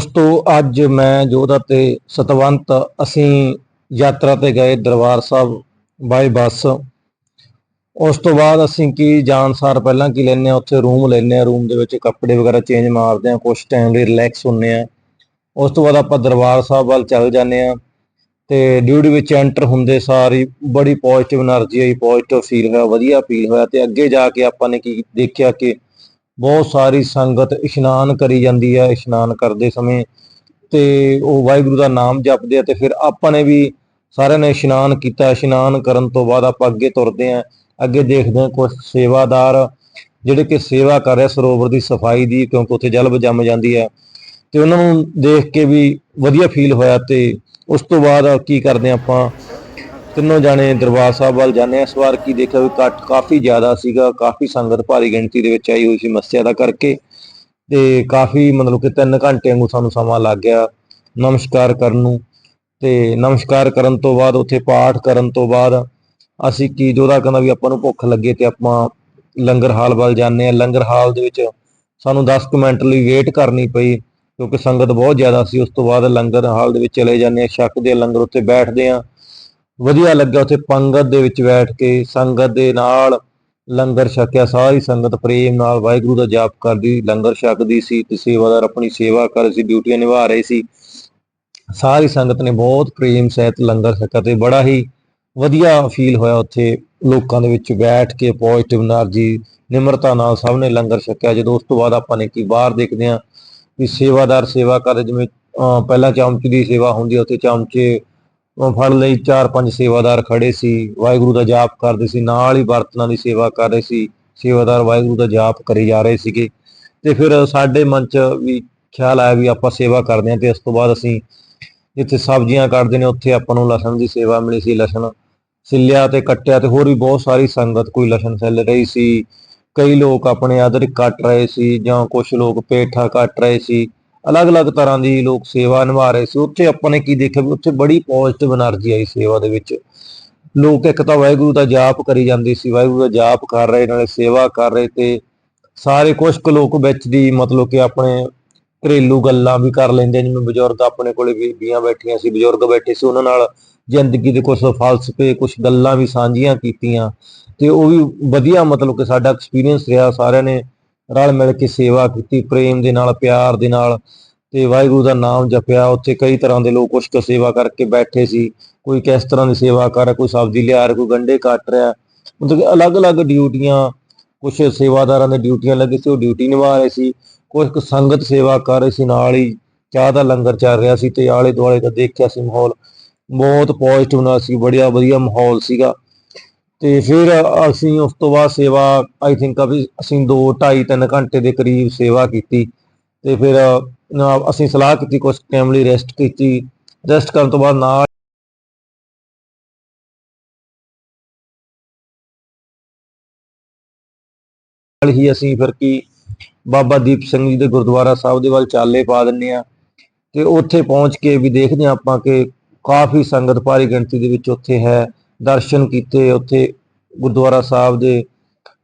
ਦੋਸਤੋ, ਅੱਜ ਮੈਂ ਜੋਧਾ ਤੇ ਸਤਵੰਤ ਅਸੀਂ ਯਾਤਰਾ ਤੇ ਗਏ ਦਰਬਾਰ ਸਾਹਿਬ ਬਾਈ ਬੱਸ। ਉਸ ਤੋਂ ਬਾਅਦ ਅਸੀਂ ਕੀ ਜਾਣਸਾਰ ਪਹਿਲਾਂ ਕੀ ਲੈਨੇ ਆ ਉੱਥੇ ਰੂਮ ਲੈਨੇ ਆ ਰੂਮ ਦੇ ਵਿੱਚ ਕੱਪੜੇ ਵਗੈਰਾ ਚੇਂਜ ਮਾਰਦੇ ਆ ਕੁਝ ਟਾਈਮ ਲਈ ਰਿਲੈਕਸ ਹੁੰਨੇ ਆ ਉਸ ਤੋਂ ਬਾਅਦ ਆਪਾਂ ਦਰਬਾਰ ਸਾਹਿਬ ਵੱਲ ਚੱਲ ਜਾਂਦੇ ਆ ਤੇ ਡਿਊਟੀ ਵਿੱਚ ਐਂਟਰ ਹੁੰਦੇ ਸਾਰੀ ਬੜੀ ਪੋਜ਼ਿਟਿਵ એનર્ਜੀ ਆਈ ਪੋਜ਼ਿਟਿਵ ਫੀਲ ਹੋਇਆ, ਵਧੀਆ ਫੀਲ ਹੋਇਆ ਤੇ ਅੱਗੇ ਜਾ ਕੇ ਆਪਾਂ ਨੇ ਕੀ ਦੇਖਿਆ ਕਿ ਬਹੁਤ ਸਾਰੀ ਸੰਗਤ ਇਸ਼ਨਾਨ ਕਰੀ ਜਾਂਦੀ ਹੈ, ਇਸ਼ਨਾਨ ਕਰਦੇ ਸਮੇਂ ਤੇ ਉਹ ਵਾਹਿਗੁਰੂ ਦਾ ਨਾਮ ਜਪਦੇ ਆ ਤੇ ਫਿਰ ਆਪਾਂ ਨੇ ਵੀ ਸਾਰਿਆਂ ਨੇ ਇਸ਼ਨਾਨ ਕੀਤਾ, ਇਸ਼ਨਾਨ ਕਰਨ ਤੋਂ ਬਾਅਦ ਆਪਾਂ ਅੱਗੇ ਤੁਰਦੇ ਆ ਅੱਗੇ ਦੇਖਦੇ ਆ ਕੁਝ ਸੇਵਾਦਾਰ ਜਿਹੜੇ ਕਿ ਸੇਵਾ ਕਰ ਰਹੇ ਸਰੋਵਰ ਦੀ ਸਫ਼ਾਈ ਦੀ, ਕਿਉਂਕਿ ਉੱਥੇ ਜਲ ਜੰਮ ਜਾਂਦੀ ਹੈ ਤੇ ਉਹਨਾਂ ਨੂੰ ਦੇਖ ਕੇ ਵੀ ਵਧੀਆ ਫੀਲ ਹੋਇਆ ਤੇ ਉਸ ਤੋਂ ਬਾਅਦ ਕੀ ਕਰਦੇ ਆ ਆਪਾਂ ਤਿੰਨੋਂ ਜਾਣੇ ਦਰਬਾਰ ਸਾਹਿਬ ਵੱਲ ਜਾਂਦੇ ਆ ਇਸ ਵਾਰ ਕੀ ਦੇਖਿਆ ਵੀ ਕੱਟ ਕਾਫੀ ਜ਼ਿਆਦਾ ਸੀਗਾ, ਕਾਫੀ ਸੰਗਤ ਭਾਰੀ ਗਿਣਤੀ ਦੇ ਵਿੱਚ ਆਈ ਹੋਈ ਸੀ ਮੱਸਿਆ ਦਾ ਕਰਕੇ। ਤੇ ਕਾਫੀ ਮਤਲਬ ਕਿ 3 ਘੰਟੇ ਨੂੰ ਸਾਨੂੰ ਸਮਾਂ ਲੱਗ ਗਿਆ ਨਮਸਕਾਰ ਕਰਨ ਨੂੰ। ਤੇ ਨਮਸਕਾਰ ਕਰਨ ਤੋਂ ਬਾਅਦ, ਉੱਥੇ ਪਾਠ ਕਰਨ ਤੋਂ ਬਾਅਦ ਅਸੀਂ ਕੀ ਜੋਦਾ ਕਹਿੰਦਾ ਵੀ ਆਪਾਂ ਨੂੰ ਭੁੱਖ ਲੱਗੇ ਤੇ ਆਪਾਂ ਲੰਗਰ ਹਾਲ ਵੱਲ ਜਾਂਦੇ ਆ ਲੰਗਰ ਹਾਲ ਦੇ ਵਿੱਚ ਸਾਨੂੰ 10 ਕੁ ਮਿੰਟ ਲਈ ਵੇਟ ਕਰਨੀ ਪਈ, ਕਿਉਂਕਿ ਸੰਗਤ ਬਹੁਤ ਜ਼ਿਆਦਾ ਸੀ। ਉਸ ਤੋਂ ਬਾਅਦ ਲੰਗਰ ਹਾਲ ਦੇ ਵਿੱਚ ਚਲੇ ਜਾਂਦੇ ਆ ਛਕਦੇ ਆ ਲੰਗਰ ਉੱਤੇ ਬੈਠਦੇ ਆ ਵਧੀਆ ਲੱਗਿਆ ਉੱਥੇ ਪੰਗਤ ਦੇ ਵਿੱਚ ਬੈਠ ਕੇ, ਸੰਗਤ ਦੇ ਨਾਲ ਲੰਗਰ ਛਕਿਆ, ਸਾਰੀ ਸੰਗਤ ਪ੍ਰੇਮ ਨਾਲ ਵਾਹਿਗੁਰੂ ਦਾ ਜਾਪ ਕਰਦੀ, ਲੰਗਰ ਛਕਦੀ ਸੀ ਤੇ ਸੇਵਾਦਾਰ ਆਪਣੀ ਸੇਵਾ ਕਰ ਰਹੇ ਸੀ, ਡਿਊਟੀਆਂ ਨਿਭਾ ਰਹੇ ਸੀ। ਸਾਰੀ ਸੰਗਤ ਨੇ ਬਹੁਤ ਪ੍ਰੇਮ ਸਹਿਤ ਲੰਗਰ ਛਕਿਆ ਤੇ ਬੜਾ ਹੀ ਵਧੀਆ ਫੀਲ ਹੋਇਆ ਉੱਥੇ ਲੋਕਾਂ ਦੇ ਵਿੱਚ ਬੈਠ ਕੇ ਪੋਜ਼ਿਟਿਵ એનર્ਜੀ ਨਿਮਰਤਾ ਨਾਲ ਸਭ ਨੇ ਲੰਗਰ ਛਕਿਆ। ਜਦੋਂ ਉਸ ਤੋਂ ਬਾਅਦ ਆਪਾਂ ਨੇ ਕੀ ਬਾਹਰ ਦੇਖਦੇ ਆ ਵੀ ਸੇਵਾਦਾਰ ਸੇਵਾ ਕਰ ਜਿਵੇਂ ਪਹਿਲਾਂ ਚਮਚ ਦੀ ਸੇਵਾ ਹੁੰਦੀ ਉੱਥੇ ਚਮਚੇ ਫੜ ਲਈ, ਚਾਰ ਪੰਜ ਸੇਵਾਦਾਰ ਖੜੇ ਸੀ, ਵਾਹਿਗੁਰੂ ਦਾ ਜਾਪ ਕਰਦੇ ਸੀ, ਨਾਲ ਹੀ ਬਰਤਨਾਂ ਦੀ ਸੇਵਾ ਕਰ ਰਹੇ ਸੀ, ਸੇਵਾਦਾਰ ਵਾਹਿਗੁਰੂ ਦਾ ਜਾਪ ਕਰੀ ਜਾ ਰਹੇ ਸੀਗੇ। ਤੇ ਫਿਰ ਸਾਡੇ ਮਨ 'ਚ ਵੀ ਖਿਆਲ ਆਇਆ ਵੀ ਆਪਾਂ ਸੇਵਾ ਕਰਦੇ ਹਾਂ ਤੇ ਇਸ ਤੋਂ ਬਾਅਦ ਅਸੀਂ ਜਿੱਥੇ ਸਬਜ਼ੀਆਂ ਕੱਟਦੇ ਨੇ, ਉੱਥੇ ਆਪਾਂ ਨੂੰ ਲਸਣ ਦੀ ਸੇਵਾ ਮਿਲੀ ਸੀ, ਲਸਣ ਸਿੱਲਿਆ ਤੇ ਕੱਟਿਆ ਤੇ ਹੋਰ ਵੀ ਬਹੁਤ ਸਾਰੀ ਸੰਗਤ ਕੋਈ ਲਸਣ ਸਿੱਲ ਰਹੀ ਸੀ। ਕਈ ਲੋਕ ਆਪਣੇ ਅਦਰਕ ਕੱਟ ਰਹੇ ਸੀ ਜਾਂ ਕੁਝ ਲੋਕ ਪੇਠਾ ਕੱਟ ਰਹੇ ਸੀ। ਅਲੱਗ-ਅਲੱਗ ਤਰ੍ਹਾਂ ਦੀ ਲੋਕ ਸੇਵਾ ਨਿਭਾ ਰਹੇ ਸੀ। ਉੱਥੇ ਆਪਾਂ ਨੇ ਕੀ ਦੇਖਿਆ ਵੀ ਉੱਥੇ ਬੜੀ ਪੋਜ਼ਿਟਿਵ એનર્ਜੀ ਆਈ ਸੇਵਾ ਦੇ ਵਿੱਚ। ਲੋਕ ਇੱਕ ਤਾਂ ਵਾਹਿਗੁਰੂ ਦਾ ਜਾਪ ਕਰੀ ਜਾਂਦੇ ਸੀ, ਵਾਹਿਗੁਰੂ ਦਾ ਜਾਪ ਕਰ ਰਹੇ, ਨਾਲੇ ਸੇਵਾ ਕਰ ਰਹੇ ਤੇ ਸਾਰੇ ਕੁਝ ਕੁ ਲੋਕ ਵਿੱਚ ਦੀ ਮਤਲਬ ਕਿ ਆਪਣੇ ਘਰੇਲੂ ਗੱਲਾਂ ਵੀ ਕਰ ਲੈਂਦੇ ਜਿਵੇਂ ਬਜ਼ੁਰਗ ਆਪਣੇ ਕੋਲੇ ਬੀਬੀਆਂ ਬੈਠੀਆਂ ਸੀ, ਬਜ਼ੁਰਗ ਬੈਠੇ ਸੀ, ਉਹਨਾਂ ਨਾਲ ਜ਼ਿੰਦਗੀ ਦੇ ਕੁਝ ਫਲਸਫੇ ਕੁਝ ਗੱਲਾਂ ਵੀ ਸਾਂਝੀਆਂ ਕੀਤੀਆਂ ਤੇ ਉਹ ਵੀ ਵਧੀਆ ਮਤਲਬ ਕਿ ਸਾਡਾ ਐਕਸਪੀਰੀਅੰਸ ਰਿਹਾ। ਸਾਰਿਆਂ ਨੇ ਰਲ ਮਿਲ ਕੇ ਸੇਵਾ ਕੀਤੀ, ਪ੍ਰੇਮ ਦੇ ਨਾਲ, ਪਿਆਰ ਦੇ ਨਾਲ ਤੇ ਵਾਹਿਗੁਰੂ ਦਾ ਨਾਮ ਜਪਿਆ। ਉੱਥੇ ਕਈ ਤਰ੍ਹਾਂ ਦੇ ਲੋਕ ਕੁਛ ਕੁ ਸੇਵਾ ਕਰਕੇ ਬੈਠੇ ਸੀ। ਕੋਈ ਕਿਸ ਤਰ੍ਹਾਂ ਦੀ ਸੇਵਾ ਕਰ ਰਿਹਾ, ਕੋਈ ਸਬਜ਼ੀ ਲਿਆ ਰਿਹਾ, ਕੋਈ ਗੰਢੇ ਕੱਟ ਰਿਹਾ। ਮਤਲਬ ਕਿ ਅਲੱਗ-ਅਲੱਗ ਡਿਊਟੀਆਂ ਕੁਝ ਸੇਵਾਦਾਰਾਂ ਦੇ ਡਿਊਟੀਆਂ ਲੱਗੀ ਸੀ, ਉਹ ਡਿਊਟੀ ਨਿਭਾ ਰਹੇ ਸੀ। ਕੁਝ ਕੁ ਸੰਗਤ ਸੇਵਾ ਕਰ ਰਹੀ ਸੀ, ਨਾਲ ਹੀ ਚਾਹ ਦਾ ਲੰਗਰ ਚੱਲ ਰਿਹਾ ਸੀ ਤੇ ਆਲੇ ਦੁਆਲੇ ਦਾ ਦੇਖਿਆ ਸੀ ਮਾਹੌਲ। ਬਹੁਤ ਪੋਜ਼ਿਟਿਵ ਨਾਲ ਸੀ ਬੜੀਆ ਵਧੀਆ ਮਾਹੌਲ ਸੀਗਾ। ਤੇ ਫਿਰ ਅਸੀਂ ਉਸ ਤੋਂ ਬਾਅਦ ਸੇਵਾ ਆਈ ਥਿੰਕ ਅਭੀ ਅਸੀਂ 2 2.5 3 ਘੰਟੇ ਦੇ ਕਰੀਬ ਸੇਵਾ ਕੀਤੀ ਤੇ ਫਿਰ ਅਸੀਂ ਸਲਾਹ ਕੀਤੀ ਕੁਝ ਟਾਈਮ ਲਈ ਰੈਸਟ ਕੀਤੀ ਰੈਸਟ ਕਰਨ ਤੋਂ ਬਾਅਦ ਨਾਲ ਨਾਲ ਹੀ ਅਸੀਂ ਫਿਰ ਕੀ ਬਾਬਾ ਦੀਪ ਸਿੰਘ ਜੀ ਦੇ ਗੁਰਦੁਆਰਾ ਸਾਹਿਬ ਦੇ ਵੱਲ ਚਾਲੇ ਪਾ ਦਿੰਨੇ ਆ ਤੇ ਉੱਥੇ ਪਹੁੰਚ ਕੇ ਵੀ ਦੇਖਦੇ ਹਾਂ ਆਪਾਂ ਕਿ ਕਾਫੀ ਸੰਗਤ, ਭਾਰੀ ਗਿਣਤੀ ਦੇ ਵਿੱਚ ਉੱਥੇ ਹੈ। ਦਰਸ਼ਨ ਕੀਤੇ, ਉੱਥੇ ਗੁਰਦੁਆਰਾ ਸਾਹਿਬ ਦੇ,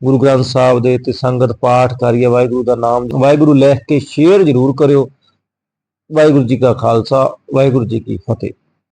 ਗੁਰੂ ਗ੍ਰੰਥ ਸਾਹਿਬ ਦੇ ਤੇ ਸੰਗਤ ਪਾਠ ਕਰੀਏ ਵਾਹਿਗੁਰੂ ਦਾ ਨਾਮ ਵਾਹਿਗੁਰੂ ਲਿਖ ਕੇ ਸ਼ੇਅਰ ਜ਼ਰੂਰ ਕਰਿਓ। ਵਾਹਿਗੁਰੂ ਜੀ ਕਾ ਖਾਲਸਾ, ਵਾਹਿਗੁਰੂ ਜੀ ਕੀ ਫਤਿਹ।